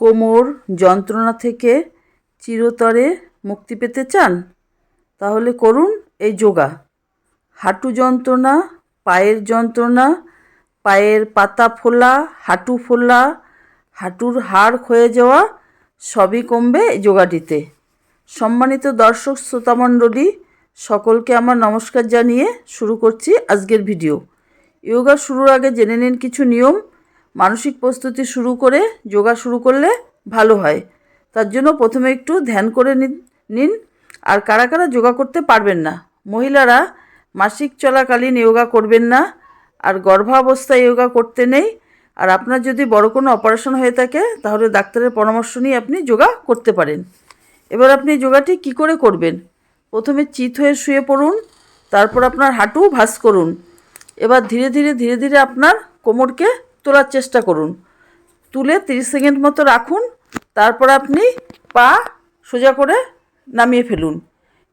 কোমর যন্ত্রণা থেকে চিরতরে মুক্তি পেতে চান? তাহলে করুন এই যোগা। হাঁটু যন্ত্রণা, পায়ের যন্ত্রণা, পায়ের পাতা ফোলা, হাঁটু ফোলা, হাঁটুর হাড় ক্ষয়ে যাওয়া সবই কমবে এই যোগাটিতে। সম্মানিত দর্শক, শ্রোতামণ্ডলী, সকলকে আমার নমস্কার জানিয়ে শুরু করছি আজকের ভিডিও। ইয়োগা শুরুর আগে জেনে নিন কিছু নিয়ম মানসিক প্রস্তুতি শুরু করে, যোগা শুরু করলে ভালো হয়। তার জন্য প্রথমে একটু ধ্যান করে নিন- নিন। আর কারা কারা যোগা করতে পারবেন না, মহিলারা মাসিক চলাকালীন যোগা করবেন না, আর গর্ভাবস্থায় যোগা করতে নেই। আর আপনার যদি বড় কোনো অপারেশন হয়ে থাকে, তাহলে ডাক্তারের পরামর্শ নিয়ে আপনি যোগা করতে পারেন। এবার আপনি যোগাটি কি করে করবেন? প্রথমে চিত হয়ে শুয়ে পড়ুন, তারপর আপনার হাঁটু ভাঁজ করুন। এবার ধীরে ধীরে ধীরে ধীরে আপনার কোমরকে তোলার চেষ্টা করুন। তুলে তিরিশ সেকেন্ড মতো রাখুন, তারপর আপনি পা সোজা করে নামিয়ে ফেলুন।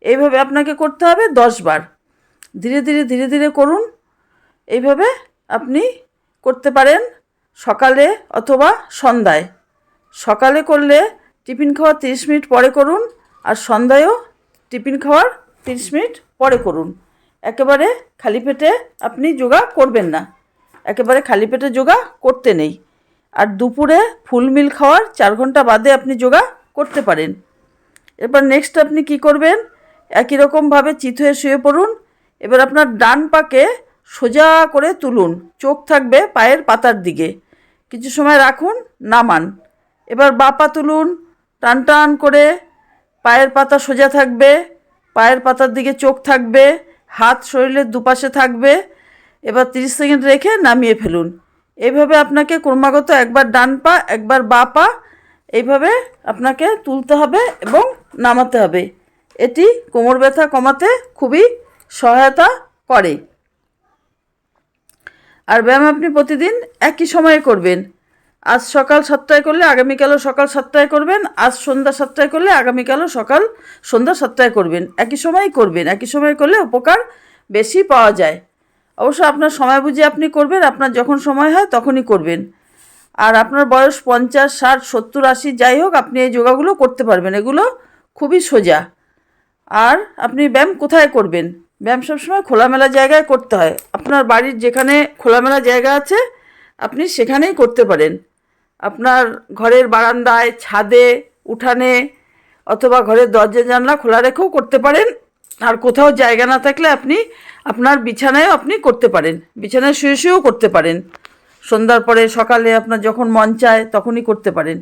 এইভাবে আপনাকে করতে হবে দশ বার। ধীরে ধীরে ধীরে ধীরে করুন। এইভাবে আপনি করতে পারেন সকালে অথবা সন্ধ্যায়। সকালে করলে টিফিন খাওয়ার তিরিশ মিনিট পরে করুন আর সন্ধ্যায়ও টিফিন খাওয়ার তিরিশ মিনিট পরে করুন। একেবারে খালি পেটে আপনি যোগা করবেন না। একেবারে খালি পেটে যোগা করতে নেই। আর দুপুরে ফুল মিল খাওয়ার চার ঘণ্টা বাদে আপনি যোগা করতে পারেন। এরপর নেক্সট আপনি কি করবেন? একই রকমভাবে চিত হয়ে শুয়ে পড়ুন। এবার আপনার ডান পাকে সোজা করে তুলুন। চোখ থাকবে পায়ের পাতার দিকে। কিছু সময় রাখুন, নামান। এবার বাপা তুলুন, টান টান করে পায়ের পাতা সোজা থাকবে, পায়ের পাতার দিকে চোখ থাকবে, হাত শরীরের দুপাশে থাকবে এবার তিরিশ সেকেন্ড রেখে নামিয়ে ফেলুন। এইভাবে আপনাকে ক্রমাগত একবার ডান পা, একবার বা পা, এইভাবে আপনাকে তুলতে হবে এবং নামাতে হবে। এটি কোমর ব্যথা কমাতে খুবই সহায়তা করে। আর ব্যায়াম আপনি প্রতিদিন একই সময়ে করবেন। আজ সকাল সাতটায় করলে আগামীকালও সকাল সাতটায় করবেন। আজ সন্ধ্যা সাতটায় করলে আগামীকালও সকাল সন্ধ্যা সাতটায় করবেন। একই সময় করবেন। একই সময় করলে উপকার বেশি পাওয়া যায়। অবশ্য আপনার সময় বুঝে আপনি করবেন, আপনার যখন সময় হয় তখনই করবেন। আর আপনার বয়স পঞ্চাশ, ষাট, সত্তর, আশি, যাই হোক, আপনি এই যোগাগুলো করতে পারবেন। এগুলো খুবই সোজা। আর আপনি ব্যায়াম কোথায় করবেন? ব্যায়াম সবসময় খোলামেলা জায়গায় করতে হয়। আপনার বাড়ির যেখানে খোলামেলা জায়গা আছে, আপনি সেখানেই করতে পারেন। আপনার ঘরের বারান্দায়, ছাদে, উঠানে অথবা ঘরের দরজা জানলা খোলা রেখেও করতে পারেন। আর কোথাও জায়গা না থাকলে আপনি আপনার বিছানায়ও আপনি করতে পারেন। বিছানায় শুয়ে শুয়েও করতে পারেন। সন্ধ্যার পরে সকালে আপনার যখন মন চায় তখনই করতে পারেন।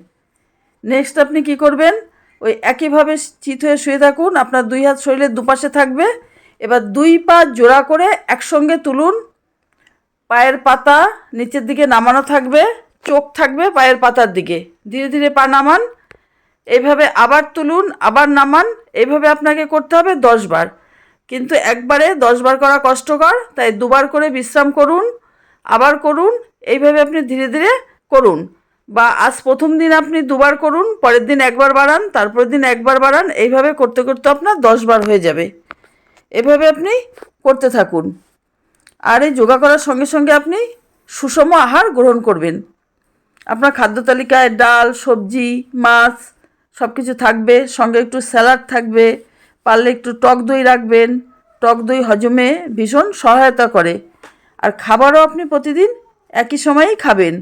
নেক্সট আপনি কি করবেন? ওই একইভাবে চিত হয়ে শুয়ে থাকুন। আপনার দুই হাত শরীরের দুপাশে থাকবে। এবার দুই পা জোড়া করে একসঙ্গে তুলুন। পায়ের পাতা নিচের দিকে নামানো থাকবে। চোখ থাকবে পায়ের পাতার দিকে। ধীরে ধীরে পা নামান। এইভাবে আবার তুলুন, আবার নামান। এইভাবে আপনাকে করতে হবে দশ বার। কিন্তু একবারে দশ বার করা কষ্টকর, তাই দুবার করে বিশ্রাম করুন, আবার করুন, এইভাবে আপনি ধীরে ধীরে করুন। বা আজ প্রথম দিন আপনি দুবার করুন, পরের দিন একবার বাড়ান, তারপরের দিন একবার বাড়ান, এইভাবে করতে করতে আপনার দশ বার হয়ে যাবে। এভাবে আপনি করতে থাকুন। আর এই যোগা করার সঙ্গে সঙ্গে আপনি সুষম আহার গ্রহণ করবেন। আপনার খাদ্য তালিকায় ডাল, সবজি, মাছ সব কিছু থাকবে, সঙ্গে একটু স্যালাড থাকবে পারলে একটু টক দই রাখবেন। টক দই হজমে ভীষণ সহায়তা করে। আর খাবারও আপনি প্রতিদিন একই সময়েই খাবেন।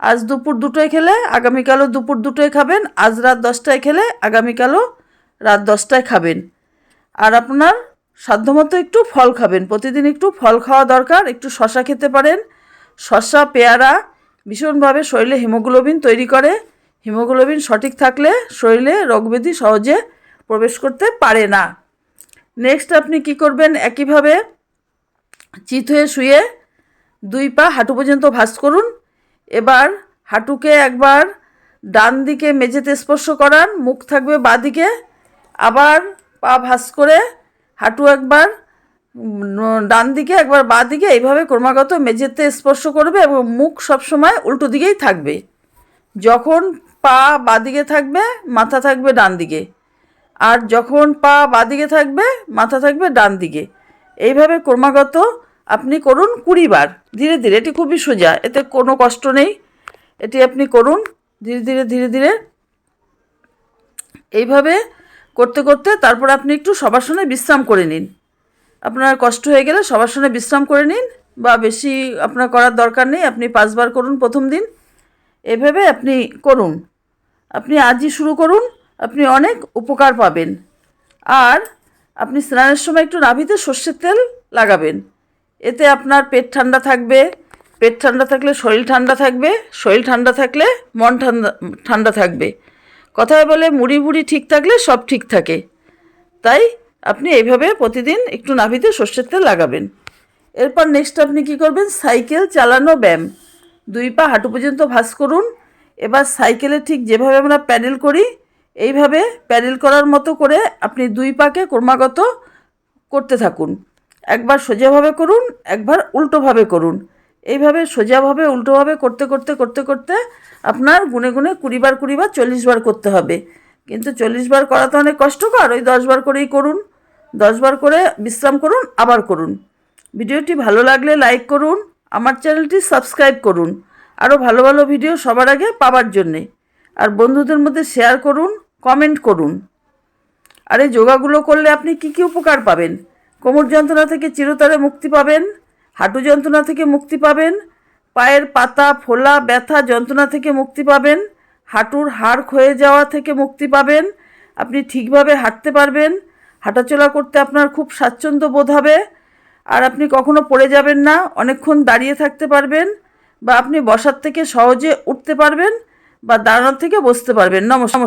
আজ দুপুর দুটোয় খেলে আগামীকালও দুপুর দুটোয় খাবেন। আজ রাত দশটায় খেলে আগামীকালও রাত দশটায় খাবেন। আর আপনার সাধ্যমতো একটু ফল খাবেন। প্রতিদিন একটু ফল খাওয়া দরকার, একটু শশা খেতে পারেন। শশা পেয়ারা ভীষণভাবে শরীরে হিমোগ্লোবিন তৈরি করে। হিমোগ্লোবিন সঠিক থাকলে শরীরে রোগব্যাধি সহজে প্রবেশ করতে পারে না। নেক্সট আপনি কি করবেন? একইভাবে চিত হয়ে শুয়ে দুই পা হাঁটু পর্যন্ত ভাঁজ করুন। এবার হাঁটুকে একবার ডান দিকে মেঝেতে স্পর্শ করান, মুখ থাকবে বাঁ দিকে। আবার পা ভাঁজ করে হাঁটু একবার ডান দিকে, একবার বাঁ দিকে, এইভাবে ক্রমাগত মেঝেতে স্পর্শ করবে এবং মুখ সবসময় উল্টো দিকেই থাকবে। যখন পা বাঁদিকে থাকবে, মাথা থাকবে ডান দিকে। আর যখন পা বাঁদিকে থাকবে, মাথা থাকবে ডান দিকে। এইভাবে ক্রমাগত আপনি করুন কুড়ি বার। ধীরে ধীরে, এটি খুবই সোজা, এতে কোনো কষ্ট নেই। এটি আপনি করুন ধীরে ধীরে ধীরে ধীরে। এইভাবে করতে করতে তারপর আপনি একটু সবার সঙ্গে বিশ্রাম করে নিন। আপনার কষ্ট হয়ে গেলে সবাসনে বিশ্রাম করে নিন বা বেশি আপনার করার দরকার নেই, আপনি পাঁচবার করুন প্রথম দিন। এভাবে আপনি করুন। আপনি আজই শুরু করুন আপনি অনেক উপকার পাবেন। আর আপনি স্নানের সময় একটু নাভিতে সর্ষের তেল লাগাবেন। এতে আপনার পেট ঠান্ডা থাকবে। পেট ঠান্ডা থাকলে শরীর ঠান্ডা থাকবে। শরীর ঠান্ডা থাকলে মন ঠান্ডা ঠান্ডা থাকবে। কথায় বলে মুড়ি বুড়ি ঠিক থাকলে সব ঠিক থাকে। তাই আপনি এইভাবে প্রতিদিন একটু নাভিতে সর্ষের তেল লাগাবেন। এরপর নেক্সট আপনি কি করবেন? সাইকেল চালানো ব্যায়াম। দুই পা হাঁটু পর্যন্ত ভাঁজ করুন। এবার সাইকেলে ঠিক যেভাবে আমরা প্যাডেল করি এইভাবে প্যাডেল করার মতো করে আপনি দুই পাকে ক্রমাগত করতে থাকুন। একবার সোজাভাবে করুন, একবার উল্টোভাবে করুন। এইভাবে সোজাভাবে, উল্টোভাবে করতে করতে করতে করতে আপনার গুনে গুনে কুড়ি বার কুড়ি বার, চল্লিশ বার করতে হবে। কিন্তু চল্লিশ বার করা তো অনেক কষ্টকর, ওই দশ বার করেই করুন। দশ বার করে বিশ্রাম করুন, আবার করুন। ভিডিওটি ভালো লাগলে লাইক করুন, আমার চ্যানেলটি সাবস্ক্রাইব করুন। আরও ভালো ভালো ভিডিও সবার আগে পাওয়ার জন্যে। আর বন্ধুদের মধ্যে শেয়ার করুন কমেন্ট করুন। আর এই যোগাগুলো করলে আপনি কি কি উপকার পাবেন? কোমর যন্ত্রণা থেকে চিরতরে মুক্তি পাবেন, হাঁটু যন্ত্রণা থেকে মুক্তি পাবেন, পায়ের পাতা, ফোলা, ব্যথা যন্ত্রণা থেকে মুক্তি পাবেন, হাঁটুর হাড় ক্ষয়ে যাওয়া থেকে মুক্তি পাবেন, আপনি ঠিকভাবে হাঁটতে পারবেন, হাঁটাচলা করতে আপনার খুব স্বাচ্ছন্দ্য বোধ হবে, আর আপনি কখনো পড়ে যাবেন না, অনেকক্ষণ দাঁড়িয়ে থাকতে পারবেন, বা আপনি বসার থেকে সহজে উঠতে পারবেন, বা দাঁড়ানোর থেকে বসতে পারবেন। নমস্কার।